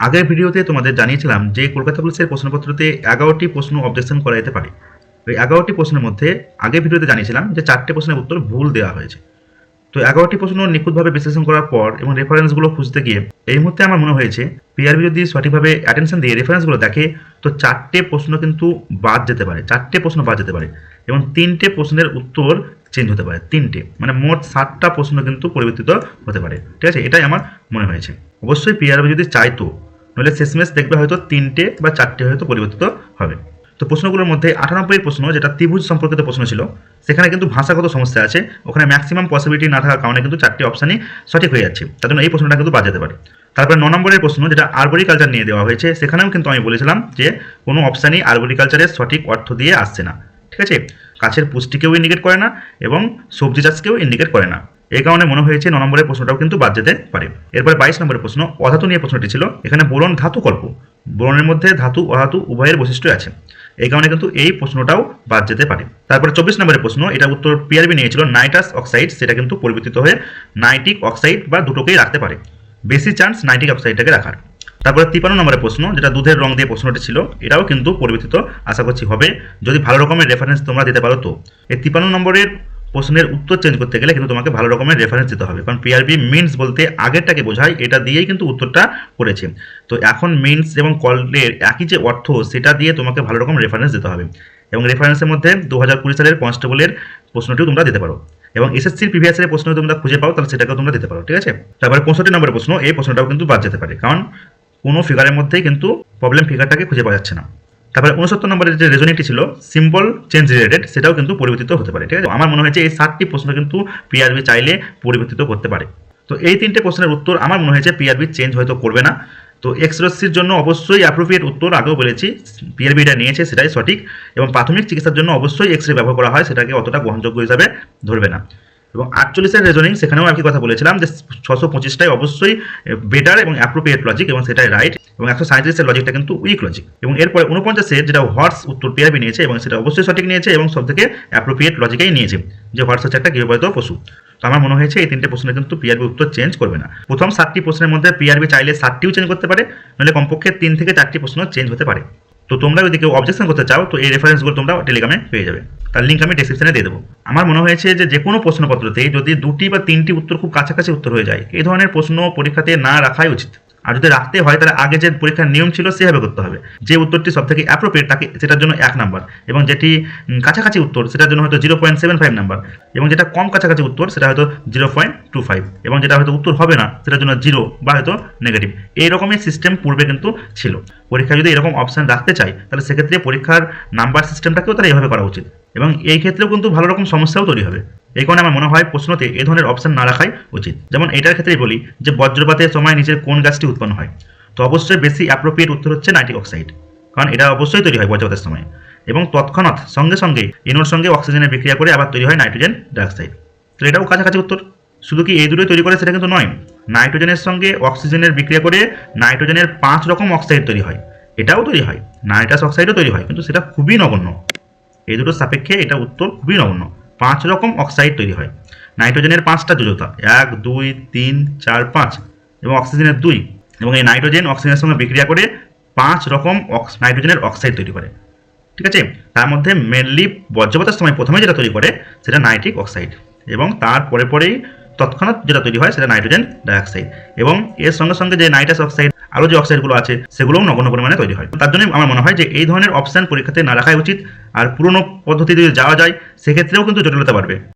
আগের ভিডিওতে তোমাদের জানিয়েছিলাম যে কলকাতা পুলিশের প্রশ্নপত্রতে এগারোটি প্রশ্ন অবজেকশন করা যেতে পারে। ওই এগারোটি প্রশ্নের মধ্যে আগের ভিডিওতে জানিয়েছিলাম যে চারটে প্রশ্নের উত্তর ভুল দেওয়া হয়েছে। তো এগারোটি প্রশ্ন নিখুঁতভাবে বিশ্লেষণ করার পর এবং রেফারেন্সগুলো খুঁজতে গিয়ে এই মুহূর্তে আমার মনে হয়েছে পিআরবি যদি সঠিকভাবে অ্যাটেনশন দিয়ে রেফারেন্সগুলো দেখে, তো চারটে প্রশ্ন কিন্তু বাদ যেতে পারে, চারটে প্রশ্ন বাদ যেতে পারে এবং তিনটে প্রশ্নের উত্তর চেঞ্জ হতে পারে, তিনটে। মানে মোট সাতটা প্রশ্ন কিন্তু পরিবর্তিত হতে পারে। ঠিক আছে? এটাই আমার মনে হয়েছে। অবশ্যই পিআরবি যদি চাইতো নইলে শেষমেশ দেখবে হয়তো তিনটে বা চারটে হয়তো পরিবর্তিত হবে। তো প্রশ্নগুলোর মধ্যে আটানব্বই প্রশ্ন, যেটা ত্রিভুজ সম্পর্কিত প্রশ্ন ছিল, সেখানে কিন্তু ভাষাগত সমস্যা আছে। ওখানে ম্যাক্সিমাম পসিবিলিটি না থাকার কারণে কিন্তু চারটি অপশানই সঠিক হয়ে যাচ্ছে। তার জন্য এই প্রশ্নটা কিন্তু বাদ যেতে পারে। তারপরে ন নম্বরের প্রশ্ন, যেটা আরবরিকালচার নিয়ে দেওয়া হয়েছে, সেখানেও কিন্তু আমি বলেছিলাম যে কোনো অপশানই আরবরিকালচারের সঠিক অর্থ দিয়ে আসছে না। ঠিক আছে? গাছের পুষ্টিকেও ইন্ডিকেট করে না এবং সবজি চাষকেও ইন্ডিকেট করে না। এই কারণে মনে হয়েছে ন নম্বরের প্রশ্নটাও কিন্তু বাদ যেতে পারে। এরপরে বাইশ নম্বরের প্রশ্ন, অধাতু নিয়ে প্রশ্নটি ছিল, এখানে বোরন ধাতু কল্প। বোরনের মধ্যে ধাতু, অধাতু উভয়ের বৈশিষ্ট্য আছে। এই কারণে কিন্তু এই প্রশ্নটাও বাদ যেতে পারে। তারপরে চব্বিশ নম্বরের প্রশ্ন, এটা উত্তর পিআরবি নিয়েছিল, নাইট্রাস অক্সাইড, সেটা কিন্তু পরিবর্তিত হয়ে নাইট্রিক অক্সাইড বা দুটোকেই রাখতে পারে। বেশি চান্স নাইট্রিক অক্সাইডটাকে রাখার। তারপরে তিপান্ন নম্বরের প্রশ্ন, যেটা দুধের রং দিয়ে প্রশ্নটি ছিল, এটাও কিন্তু পরিবর্তিত, আশা করছি হবে। যদি ভালো রকমের রেফারেন্স তোমরা দিতে পারো তো। এই তিপান্ন নম্বরের প্রশ্নের উত্তর চেঞ্জ করতে গেলে কিন্তু তোমাকে ভালো রকমের রেফারেন্স দিতে হবে। কারণ পিআরবি মিনস বলতে আগেরটাকে বোঝায়, এটা দিয়েই কিন্তু উত্তরটা করেছে। তো এখন মিনস এবং কলের একই যে অর্থ, সেটা দিয়ে তোমাকে ভালো রকম রেফারেন্স দিতে হবে। এবং রেফারেন্সের মধ্যে দু হাজার কুড়ি সালের কনস্টেবলের প্রশ্নটিও তোমরা দিতে পারো। এবং এসএসসির প্রিভিয়াস প্রশ্ন তোমরা খুঁজে পাও, তাহলে সেটাকেও তোমরা দিতে পারো, ঠিক আছে? তারপরে পঁয়ষট্টি নম্বরের প্রশ্ন, এই প্রশ্নটাও কিন্তু বাদ যেতে পারে। কারণ কোনো ফিগারের মধ্যেই কিন্তু প্রবলেম ফিগারটাকে খুঁজে পাওয়া যাচ্ছে না। তারপরে উনসত্তর নম্বরের যে রেজনিংটি ছিল সিম্বল চেঞ্জ রিলেটেড সেটাও কিন্তু পরিবর্তিত হতে পারে, ঠিক আছে? আমার মনে হয়েছে এই সাতটি প্রশ্ন কিন্তু পিআরবি চাইলে পরিবর্তিত করতে পারে। তো এই তিনটে প্রশ্নের উত্তর আমার মনে হয়েছে পিআরবি চেঞ্জ হয়তো করবে না। তো এক্সরসির জন্য অবশ্যই অ্যাপ্রোপ্রিয়েট উত্তর, আগেও বলেছি পিআরবি এটা নিয়েছে, সেটাই সঠিক। এবং প্রাথমিক চিকিৎসার জন্য অবশ্যই এক্স রে ব্যবহার করা হয়, সেটাকে অতটা গ্রহণযোগ্য হিসাবে ধরবে না। এবং আটচল্লিশের রেজনিং সেখানেও একই কথা বলেছিলাম যে ছশো পঁচিশটাই অবশ্যই বেটার এবং অ্যাপ্রোপ্রিয়েট লজিক এবং সেটাই রাইট এবং একশো সাঁত্রিশের লজিকটা কিন্তু উইক লজিক এবং এরপরে উনপঞ্চাশের যেটা হর্স উত্তর পিআরবি নিয়েছে এবং সেটা অবশ্যই সঠিক নিয়েছে এবং সব থেকে অ্যাপ্রোপ্রিয়েট লজিকেই নিয়েছে যে হর্স হচ্ছে একটা গৃহপালিত পশু। তো আমার মনে হয়েছে এই তিনটে প্রশ্নে কিন্তু পিআরবি উত্তর চেঞ্জ করবে না। প্রথম সাতটি প্রশ্নের মধ্যে পিআরবি চাইলে সাতটিও চেঞ্জ করতে পারে নাহলে কমপক্ষে তিন থেকে চারটি প্রশ্ন চেঞ্জ হতে পারে। তো তোমরা যদি কেউ অবজেকশন করতে চাও, তো এই রেফারেন্সগুলো তোমরা টেলিগ্রামে পেয়ে যাবে। তার লিঙ্ক আমি ডিসক্রিপশনে দিয়ে দেবো। আমার মনে হয়েছে যে যে কোনো প্রশ্নপত্রতেই যদি দুটি বা তিনটি উত্তর খুব কাছাকাছি উত্তর হয়ে যায়, এই ধরনের প্রশ্ন পরীক্ষাতে না রাখাই উচিত। আর যদি রাখতে হয়, তাহলে আগে যে পরীক্ষার নিয়ম ছিল, সেভাবে করতে হবে। যে উত্তরটি সব থেকে অ্যাপ্রোপ্রিয়েট তাকে সেটার জন্য এক নাম্বার এবং যেটি কাছাকাছি উত্তর, সেটার জন্য হয়তো zero point seven five number এবং যেটা কম কাছাকাছি উত্তর, সেটা হয়তো জিরো পয়েন্ট টু ফাইভ এবং যেটা হয়তো উত্তর হবে না, সেটার জন্য জিরো বা হয়তো নেগেটিভ এই রকমের সিস্টেম পূর্বে কিন্তু ছিল। পরীক্ষায় যদি এরকম অপশান রাখতে চাই, তাহলে সেক্ষেত্রে পরীক্ষার নাম্বার সিস্টেমটাকেও তারা এভাবে করা উচিত। এবং এই ক্ষেত্রেও কিন্তু ভালো রকম সমস্যাও তৈরি হবে। এই কারণে আমার মনে হয় প্রশ্নতে এ ধরনের অপশন না রাখাই উচিত। যেমন এটার ক্ষেত্রেই বলি যে বজ্রপাতের সময় নিচের কোন গাছটি উৎপন্ন হয়। তো অবশ্যই বেশি অ্যাপ্রোপ্রিয়েট উত্তর হচ্ছে নাইট্রিক অক্সাইড, কারণ এটা অবশ্যই তৈরি হয় বজ্রপাতের সময়। এবং তৎক্ষণাৎ সঙ্গে সঙ্গে ইনোর সঙ্গে অক্সিজেনের বিক্রিয়া করে আবার তৈরি হয় নাইট্রোজেন ডাইঅক্সাইড। তো এটাও কাছাকাছি উত্তর। শুধু কি এই দুটোই তৈরি করে সেটা কিন্তু নয়, নাইট্রোজেনের সঙ্গে অক্সিজেনের বিক্রিয়া করে নাইট্রোজেনের পাঁচ রকম অক্সাইড তৈরি হয়। এটাও তৈরি হয়, নাইট্রাস অক্সাইডও তৈরি হয়, কিন্তু সেটা খুবই নগণ্য। এই দুটোর সাপেক্ষে এটা উত্তর খুবই নগণ্য। পাঁচ রকম অক্সাইড তৈরি হয়। নাইট্রোজেনের পাঁচটা যোজতা এক, দুই, তিন, চার, পাঁচ এবং অক্সিজেনের দুই এবং এই নাইট্রোজেন অক্সিজেনের সঙ্গে বিক্রিয়া করে পাঁচ রকম অক্স- নাইট্রোজেনের অক্সাইড তৈরি করে। ঠিক আছে? তার মধ্যে মেনলি বজ্রপাতের সময় প্রথমে যেটা তৈরি করে সেটা নাইট্রিক অক্সাইড এবং তার পরে পরেই তৎক্ষণাৎ যেটা তৈরি হয় সেটা নাইট্রোজেন ডাইঅক্সাইড এবং এর সঙ্গে সঙ্গে যে নাইট্রাস অক্সাইড আরও যে অক্সাইডগুলো আছে, সেগুলোও নগণ্য পরিমাণে তৈরি হয়। তার জন্য আমার মনে হয় যে এই ধরনের অপশান পরীক্ষাতে না রাখাই উচিত। আর পুরনো পদ্ধতি যদি যাওয়া যায়, সেক্ষেত্রেও কিন্তু জটিলতা বাড়বে।